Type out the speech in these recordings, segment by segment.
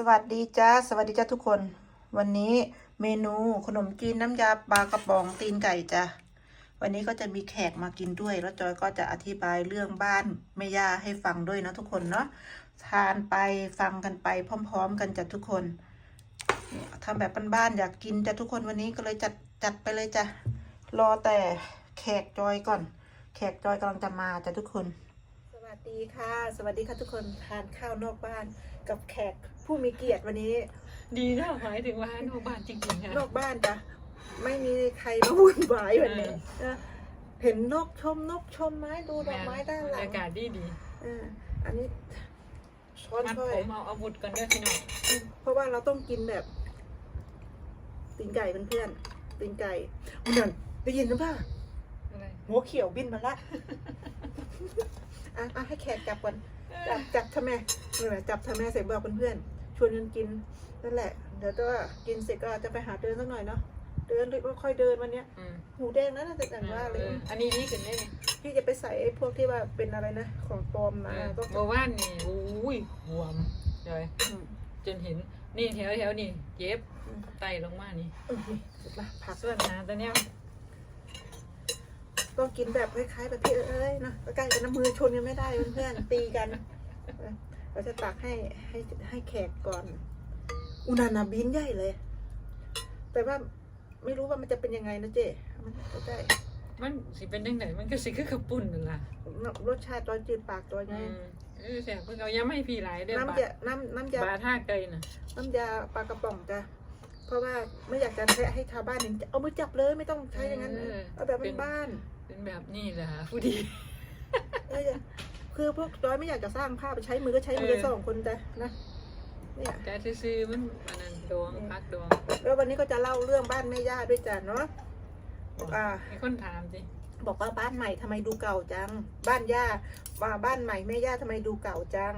สวัสดีจ้าสวัสดีจ้าทุกคน วันนี้เมนูขนมจีนน้ำยาปลากระป๋องตีนไก่จ้ะวันนี้ก็จะมีแขกมากินด้วย แล้วจอยก็จะอธิบายเรื่องบ้านแม่ย่าให้ฟังด้วยนะทุกคนเนาะทานไปฟังกันไปพร้อม ๆ กันจ้ะทุกคนทำแบบบ้านๆอยากกินจ้ะทุกคนวันนี้ก็เลยจัดจัดไปเลยจ้ะรอแต่แขกจอยก่อน แขกจอยกำลังจะมาจ้ะทุกคน สวัสดีค่ะ สวัสดีค่ะทุกคนทานข้าวนอกบ้านกับแขก ผู้มีเกียรติวันนี้ดีนะหมายถึงว่านอกบ้านจริงๆค่ะนอกบ้านจ้ะไม่มีใครมาวุ่นวายวันนี้นะเห็นนกชมนกชมไม้ดูดอกไม้ด้านหลับรรงยากาศดีดีอ่าอันนี้ช้อนมัดช่วผยมเอาอาวุธกันด้วยพี่น้องเพราะว่าเราต้องกินแบบตีนไก่เพื่อนๆตีนไก่อุ้ยนั่นได้ยินหรือเปล่าอะไรหัวเขียวบินมาละอะอะให้แขกจับก่อนจับจับทำไมเออจับทำไมเสร็จบอกเพื่อนๆ ชวนกันกินนั่นแหละ เดี๋ยวก็กินเสร็จก็จะไปหาเดินสักหน่อยเนาะเดินค่อยๆเดินวันเนี้ยอืมหูแดงนะน่าจะแต่งว่าเลยอออันนี้นี่กันได้เนี่ยพี่จะไปใส่ไอ้พวกที่ว่าเป็นอะไรนะของปลอมมาก็เมื่อวานนี่อุ้ยบวมจอยอืมจนเห็นนี่แถวแถวๆนี่เจ็บอืมไตลงมานี่เออมาผัก ส่วนหาตอนเนี้ยต้องกินแบบคล้ายๆแบบพี่เอ้ยเนาะใกล้กันน้ำมือชนกันไม่ได้เพื่อนๆตีกัน เออเราจะตักให้ให้ให้แขกก่อน อุนานาบินใหญ่เลย แต่ว่าไม่รู้ว่ามันจะเป็นยังไงนะเจ๊มันใกล้มันสิเป็นยังไงมันก็สิคือขับปุ่นนั่นล่ะรสชาติตอนจืดปากตัวไงอืมเออแสบเพิ่งเอายาไม่พี่หลายเด้อน้ำบาดยาน้ำน้ำยาบาท่าไกลน่ะน้ำยาปลากระป๋องจ้ะเพราะว่าไม่อยากจะให้ให้ชาวบ้านเห็นเอามือจับเลยไม่ต้องใช้อย่างนั้นเอาแบบบ้านเป็นแบบนี้แหละผู้ดีๆเอ้ย คือพวกจอยไม่อยากจะสร้างภาพไปใช้มือก็ใช้มือเออสองคนจ้ะนะเนี่ยแต่ซื้อๆมันอันนั้นดวงพักดวงแล้ววันนี้ก็จะเล่าเรื่องบ้านแม่ย่าด้วยจ้ะเนาะอ่ามีคนถามสิบอกว่าบ้านใหม่ทำไมดูเก่าจัง บ้านย่าว่าบ้านใหม่แม่ย่าทำไมดูเก่าจัง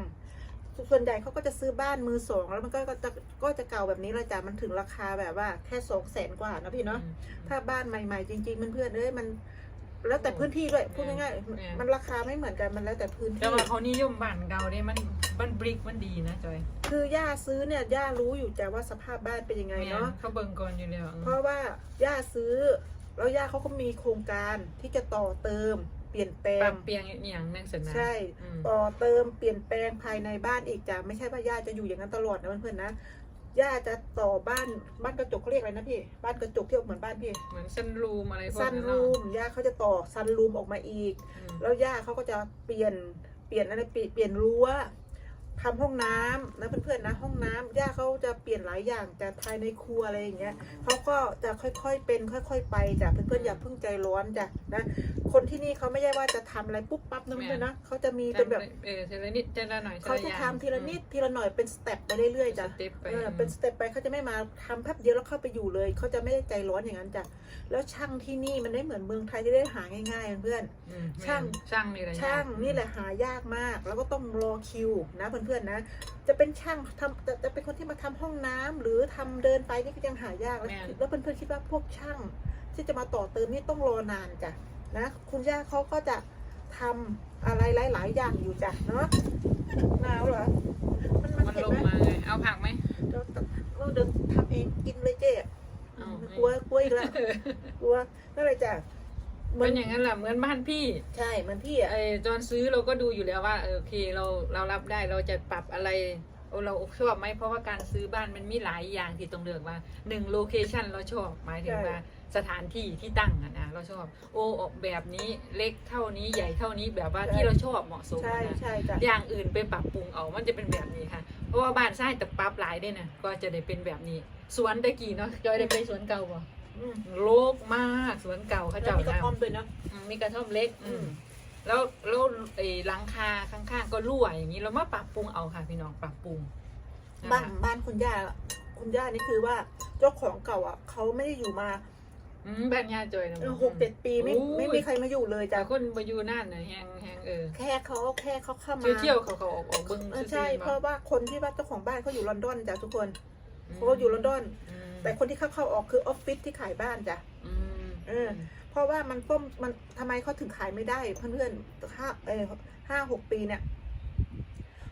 ส่วนใหญ่เขาก็จะซื้อบ้านมือสองแล้วมันก็ก็จะก็จะเก่าแบบนี้แหละจ้ะมันถึงราคาแบบว่า แค่สองแสนกว่านะพี่เนาะอืมถ้าบ้านใหม่ๆจริงๆมันเพื่อนๆเอ้ยมัน แล้วแต่พื้นที่ด้วยพูดง่ายอืมๆมันราคาไม่เหมือนกันมันแล้วแต่พื้นแต่ที่ว่าเขานิยมบ้านเก่าเนี่ยมันมันบริกมันดีนะจอยคือย่าซื้อเนี่ยย่ารู้อยู่จ้ะว่าสภาพบ้านเป็นยังไงเนาะ เขาเบิ่งก่อนอยู่แล้วเพราะว่าย่าซื้อ แล้วย่าเขาก็มีโครงการที่จะต่อเติม เปลี่ยนแปลปรังบเปลี่ยนอหย่างนั่งสนะ ใช่ อืม ต่อเติมเปลี่ยนแปลงภายในบ้านอีกจ้ะไม่ใช่ว่าย่าจะอยู่อย่างนั้นตลอดนะเพื่อนๆนะ ย่าจะต่อบ้านบ้านกระจกเขาเรียกอะไรนะพี่ บ้านกระจกที่เหมือนบ้านพี่เหมือนซันรูมอะไรพวกซันนั้นรูเนาะมย่าเขาจะต่อซันรูมออกมาอีก อืมแล้วย่าเขาก็จะเปลี่ยนเปลี่ยนอะไรเปลี่ยนเปลี่ยนรั้ว ทำห้องน้ำนะเพื่อนๆนะห้องน้ำย่าเขาจะเปลี่ยนหลายอย่างแต่ภายในครัวอะไรอย่างเงี้ยเขาก็จะค่อยๆเป็น ค่อย ๆ ไปจ้ะเพื่อนๆอย่าเพิ่งใจร้อนจ้ะนะคนที่นี่เขาไม่ใช่ว่าจะทำอะไรปุ๊บปั๊บนะเพื่อนๆนะเขาจะมีเป็นแบบเออทีละนิดทีละหน่อยเขาจะทำทีละนิดทีละหน่อยเป็นสเต็ปไปเรื่อยๆจ้ะสเต็ปไปเออเป็นสเต็ปไปเขาจะไม่มาทำแป๊บเดียวแล้วเข้าไปอยู่เลยเขาจะไม่ได้ใจร้อนอย่างนั้นจ้ะแล้วช่างที่นี่มันไม่เหมือนเมืองไทยที่ได้หาง่ายๆเพื่อนๆอืมช่างช่างนี่แหละช่างนี่แหละหายากมาก แล้วก็ต้องรอคิวนะเพื่อนๆนะ จะเป็นช่างทำจะจะเป็นคนที่มาทำห้องน้ำหรือทำเดินไปนี่ก็ยังหายากแล้วแล้วเพื่อนๆคิดว่าพวกช่าง ที่จะมาต่อเติมนี่ต้องรอนานจ้ะนะคุณย่าเขาก็จะทำอะไรหลาย ๆ อย่างอยู่จ้ะเนาะหนาวเหรอมันมันมันเห็นลงไหมมาเลยเอาผักไหมเดี๋ยวเราเดินทำเองกินเลยเจ๊เอากลัวกลัวอีกแล้วกลัวนั่นเลยจ้ะเห มืมัอนนอย่างนั้นแหละเหมือนบ้านพี่ใช่เหมือนพี่อะไอ้ตอนซื้อเราก็ดูอยู่แล้วว่าเออโอเคเราเรารับได้เราจะปรับอะไรเออเราชอบไหมเพราะว่าการซื้อบ้านมันมีหลายอย่างที่ต้องเลือกว่าหนึ่งโลเคชันเราชอบหมายถึงว่าสถานที่ที่ตั้งอะนะเราชอบ โอออกแบบนี้เล็กเท่านี้ใหญ่เท่านี้แบบว่าที่เราชอบเหมาะสมใช่อะนะ ใช่จ้ะ อย่างอื่นไปปรับปรุงเอา มันจะเป็นแบบนี้ค่ะ เพราะว่าบ้านใช่แต่ปรับหลายด้วยนะ ก็จะได้เป็นแบบนี้ สวนตะกี้เนาะจอยได้ไปสวนเก่าป่ะอืมโลกมาก สวนเก่าเขาแล้วเจ้ามีกระนะท่อมด้วยนะอืมมีกระท่อมเล็ก อือืมมแล้วแล้วไอ้หลังคาข้างๆ ก็รั่วอย่างนี้เรามาปรับปรุงเอาค่ะพี่น้องปรับปรุงะคะบ้านบ้านคุณย่าคุณย่านี่คือว่าเจ้าของเก่าอะเขาไม่ได้อยู่มาอืมบ้านยาจอยนะเออหกเจ็ดปีไม่โอ้ยไม่มีใครมาอยู่เลยแต่จ้ะคนมาอยู่นั่นนะแฮงแฮงเออแค่เขาแค่เขาเข้ามาเที่ยวเที่ยวเขาเขาออกออกเบิ้งเออซื่อๆใช่บ่เพราะว่าคนที่ว่าเจ้าของบ้านเขาอยู่ลอนดอนจ้ะทุกคนมเขาอยู่ลอนดอนอืมแต่คนที่เข้าเข้าออกคือออฟฟิศที่ขายบ้านจ้ะอืม เออ เพราะว่ามันต้มมันทำไมเขาถึงขายไม่ได้เพื่อนๆห้าเออห้าหกปีเนี่ย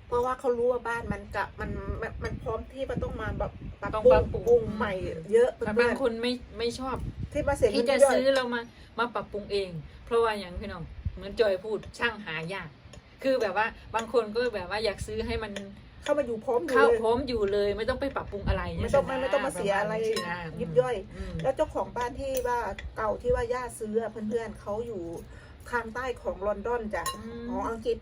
เพราะว่าเขารู้ว่าบ้านมันกะมันมันมันพร้อมที่มันต้องมาแบบปรับต้องปรุปรังบปรุงปรุงใหม่ เยอะแต่เพื่บาองนคนไม่ไม่ชอบๆที่มาเสียเงิที่นจะเยอะซื้อเรามามาปรับปรุงเอง เพราะว่าอย่างพี่น้องเหมือนจอยพูดช่างหายาก คือแบบว่าบางคนก็แบบว่าอยากซื้อให้มัน เข้ามาอยู่พร้อมอยู่เข้าเลยพร้อมอยู่เลยไม่ต้องไปปรับปรุงอะไรไม่ต้องไม่ไม่ต้องมาเสียอะไรปมาณนี้นะยิบย่อยมแล้วเจ้าของบ้านที่ว่าเก่าที่ว่าย่าซื้ออะเพื่อนๆเขาอยู่ทางใต้ของลอนดอนจ้ะอืมของอังกฤษ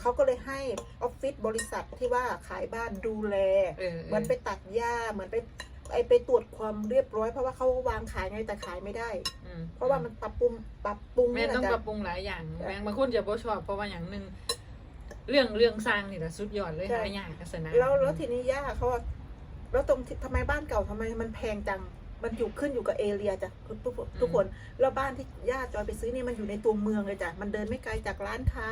เขาก็เลยให้ออฟฟิศบริษัทที่ว่าขายบ้านดูแลเออเหมือนไปตัดหญ้าเหมือนไปไอไปตรวจความเรียบร้อยเพราะว่าเขาวางขายไงแต่ขายไม่ได้อืมเพราะว่ามันปรับปรุงปรับปรุงแม่นี่แหละต้องจ้ะปรับปรุงหลายอย่างแม่งบางคนจะบ่ชอบเพราะว่าอย่างหนึ่ง เรื่องเรื่องสร้างนี่แหละสุดยอดเลยหายากลักษณะแล้วแล้วทีนี้ย่าเขาอะแล้วตรงที่ทำไมบ้านเก่าทำไมมันแพงจัง มันอยู่ขึ้นอยู่กับเอเรียจ้ะทุกทุกทุกคน แล้วบ้านที่ย่าจอยไปซื้อนี่มันอยู่ในตัวเมืองเลยจ้ะ มันเดินไม่ไกลจากร้านค้า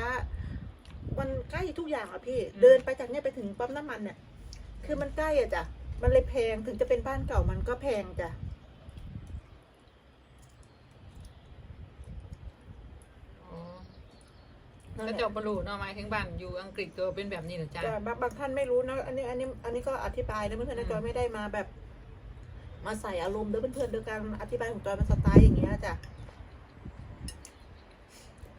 มันใกล้ทุกอย่างอะพี่ เดินไปจากเนี่ยไปถึงปั๊มน้ำมันเนี่ย คือมันใกล้อะจ้ะ มันเลยแพง ถึงจะเป็นบ้านเก่ามันก็แพงจ้ะ อ๋อ ก็เจ้าบรูเนาะหมายถึงบ้านอยู่อังกฤษก็เป็นแบบนี้เหรอจ๊ะจ้ะบางบางท่านไม่รู้นะ อันนี้อันนี้อันนี้ก็อธิบายนะเพื่อนๆนะอืม จอยไม่ได้มาแบบ มาใส่อารมณ์เด้อเพื่อนๆโดยการอธิบายของจอยมันสไตล์อย่างเงี้ยจ้ะ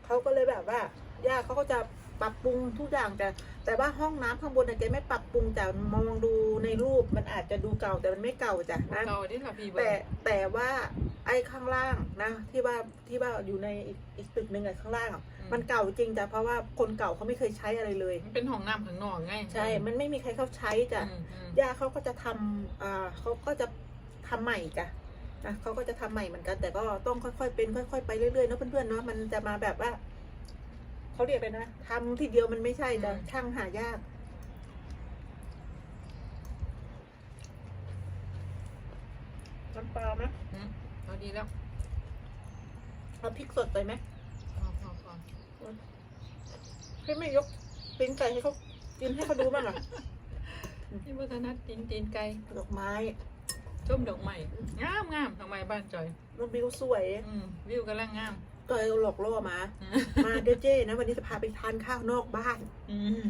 เขาก็เลยแบบว่าย่าเขาก็จะปรับปรุงทุกอย่างแต่แต่ว่าห้องน้ำข้างบนน่ะแกไม่ปรับปรุงจ้ะมองดูในรูปมันอาจจะดูเก่าแต่มันไม่เก่าจ้ะนะเก่าที่ค่ะพี่เบิแต่ร์ดแต่ว่าไอ้ข้างล่างนะ ที่ว่าที่ว่าอยู่ในอีกอีกตึกหนึ่งอะข้างล่างอะ มันเก่าจริงจ้ะเพราะว่าคนเก่าเขาไม่เคยใช้อะไรเลย มันเป็นห้องน้ำข้างนอกไงใช่ มันไม่มีใครเขาใช้จ้ะอืมอืมย่าเขาก็จะทำอ่าเขาก็จะทำใหม่จ้ะนะเขาก็จะทำใหม่เหมือนกัน แต่ก็ต้องค่อยๆเป็นค่อยๆไปเรื่อยๆเนาะเพื่อนๆเนาะมันจะมาแบบว่าเขาเรียกไปนะทำทีเดียวมันไม่ใช่จ้ะช่างหายาก น้ำปลาไหมอืมเอาดีแล้วเอาพริกสดไปไหมพอพอพอ ให้ไม่ยกตีนไก่ให้เขากินให้เขาดูบ้างอะที่วัฒนัดตีนตีนไก่ดอกไม้ส้มดอกไม้งามงามดอกไม้บ้านจอยมันวิวสวยอืมวิวกำลังงามก็เลยหลอกล่อมาอืมมาเดี๋ยวเจ้นะ วันนี้จะพาไปทานข้าวนอกบ้านอืม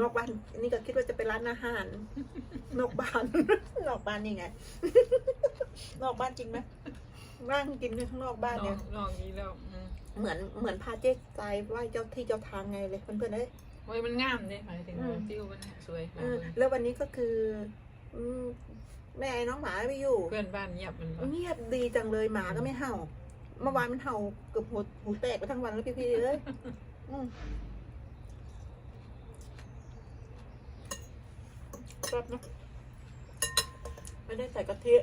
นอกบ้านอันนี้ก็คิดว่าจะไปร้านอาหาร นอกบ้าน นอกบ้านนี่ไง นอกบ้านจริงไหม นั่งกินข้างนอกบ้านลอเนี่ยงลองนี้แล้วอืมเหมือนเหมือนพาเจ๊ใจไหว้เจ้าที่เจ้าทางไงเลยเพื่อนๆเอ้ยโอ้ยมันงามเนี่ยหมายถึงอืมวิวมันสวยเออแล้ววันนี้ก็คืออืมแม่ไอ้น้องหมาไม่อยู่ เพื่อนบ้านเงียบมันบ่เงียบดีจังเลยหมาก็ไม่เห่า เมื่อวานมันเห่าเกือบหูหูแตกไปทั้งวันแล้วพี่ๆเลยอืมชอบนะไม่ได้ใส่กะทิ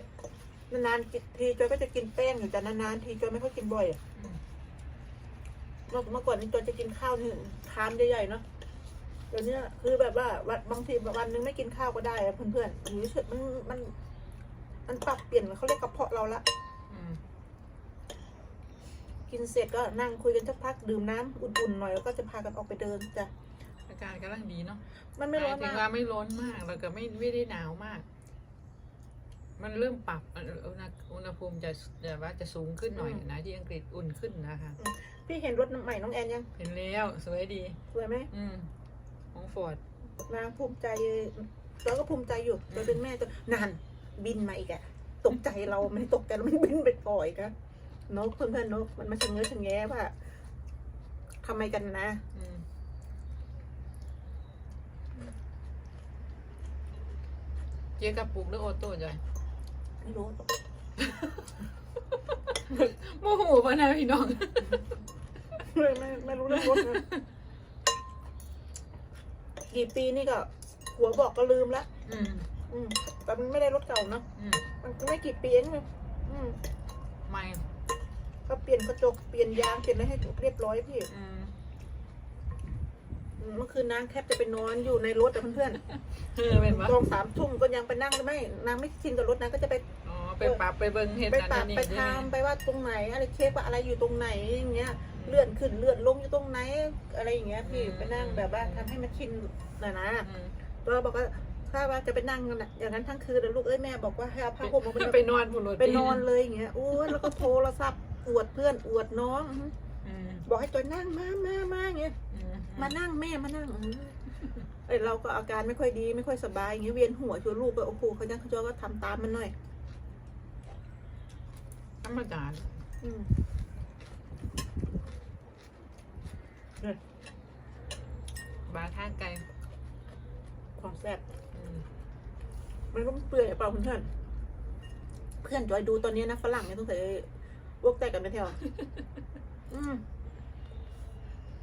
นานๆกินทีจอยก็จะกินแป้งอยู่แต่นานๆทีจอยไม่ค่อยกินบ่อยอะอืมเมื่อเมื่อก่อนนี้จอยจะกินข้าวหนึ่งชามใหญ่ๆเนาะเดี๋ยวนี้คือแบบว่าวันบางทีวันหนึงไม่กินข้าวก็ได้อะเพื่อนๆอยู่เฉยๆมันมัน มันปรับเปลี่ยนเขาเรียกกระเพาะเราละอืมกินเสร็จก็นั่งคุยกันสักพักดื่มน้ำอุ่นๆหน่อยแล้วก็จะพากันออกไปเดินจ้ะอากาศกำลังดีเนาะมันไม่ร้อนหายถึงมาว่ากไม่ร้อนมากแล้วก็ไม่ไม่ได้หนาวมาก มันเริ่มปรับอุณอุณหอุณหภูมิจะจะว่าจะสูงขึ้นหน่อยนะ ที่อังกฤษอุ่นขึ้นนะคะพี่เห็นรถใหม่น้องแอนยัง เห็นแล้วสวยดีสวยไหมอืมของฟอร์ดนางภูมิใจเราก็ภูมิใจอยู่เราเป็นแม่ตัวนานบินมาอีกอะตกใจเราไม่ได้ตกใจเรามันบินไปปล่อยกันนกเพื่อนๆนกมันมาชะเง้อชะแงะว่าทำไมกันนะอืมเจ๊กับปุกหรือโอโต้จ้ะ ไม่รู้โมโหป่ะนะพี่น้อง ไม่ไม่ไม่รู้เรื่องรถนะกี่ปีนี่ก็ หัวบอกก็ลืมละอืมอืม แต่มันไม่ได้รถเก่าเนอะอืมมันก็ไม่กี่ปีเองเลยอืม ไม่ก็เปลี่ยนกระจกเปลี่ยนยางเปลี่ยนอะไรให้เรียบร้อยพี่อืมอืมเมื่อคืนนางแทบจะไปนอนอยู่ในรถแต่เพื่อนเออเป็นวะๆตองสามทุ่มก็ยังไปนั่งหรือไม่นางไม่ชินกับรถนางก็จะไปอ๋อ ไปปรับไปเบิ้งเห็ดไปนั่นปรับนี่ไปใช่ไหมทำไปว่าตรงไหนอะไรเช็คว่าอะไรอยู่ตรงไหนอย่างเงี้ยเลื่อนขึ้นเลื่อนลงอยู่ตรงไหนอะไรอย่างเงี้ยพี่ไปนั่งแบบว่าทำให้มันชินนะนะอืมตัวบอกว่าถ้าว่าจะไปนั่งกันน่ะอย่างนั้นทั้งคืนเลยลูกเอ้ยแม่บอกว่าให้เอาผ้าห่มมาไปนอนบนรถไปนอนเลยอย่างเงี้ยโอ้ยแล้วก็โทรศัพท์อวดเพื่อนอวดน้องอืมบอกให้จอยนั่งมามามาอย่างเงี้ยอืมมานั่งแม่มานั่งเออเอ้ยเราก็อาการไม่ค่อยดีไม่ค่อยสบายอย่างเงี้ยเวียนหัวชวนลูกไปโอ้โหเขาจะเขาจะก็ทำตามมันหน่อย ธรรมดาอืมบาท่าไกลของแซ่บอืมมันก็เปื่อยเปล่าเพื่อนเพื่อนจอยดูตอนนี้นะฝรั่งเนี่ยต้องใส่วกแตกกันไปแถวอืม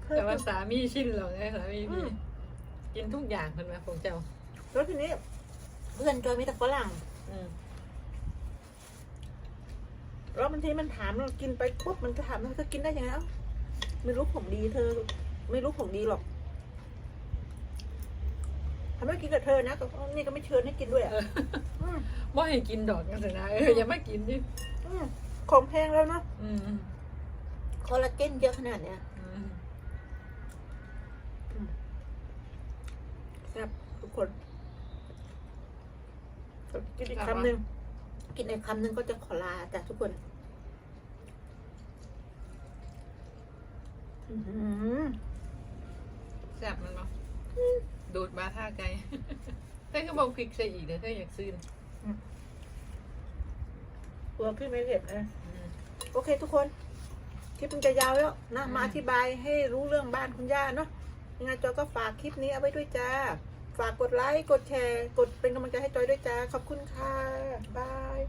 เพื่อนแต่ว่าสามีชินหรอกไงสามีอืพี่มกินทุกอย่างคนมาของเจ้าแล้วทีนี้ เพื่อนจอยมีแต่ฝรั่ง อืม แล้วบางทีมันถามเรากินไปปุ๊บมันจะถามว่าเธอกินได้ยังไงเอ้าไม่รู้ผมดีเธอ ไม่รู้ผมดีหรอกทำไมกินกับเธอนะก็นี่ก็ไม่เชิญให้กินด้วยอะเอออืมบ่ให้กินดอกกันสินะเอออย่ามากินดิอืมของแพงแล้วเนาะอืมคอลลาเจนเยอะขนาดเนี้ยอืมแซ่บทุกคนกินอีกคำหนึ่ง กินอีกคำหนึ่งก็จะขอลาจ้ะทุกคนอื้อหือแซ่บมันเนาะดูดบาท่าไกลแต่ก็บอกพริกใส่อีกเดี๋ยวถ้าอยากซื้อตัวพี่ไม่เผ็ดนะอืมโอเคทุกคนคลิปมันจะยาวแล้วนะอืมมาอธิบายให้รู้เรื่องบ้านคุณย่าเนาะยังไงจอยก็ฝากคลิปนี้เอาไว้ด้วยจ้า ฝากกดไลค์ กดแชร์ กดเป็นกำลังใจให้จอยด้วยจ้า ขอบคุณค่ะ บาย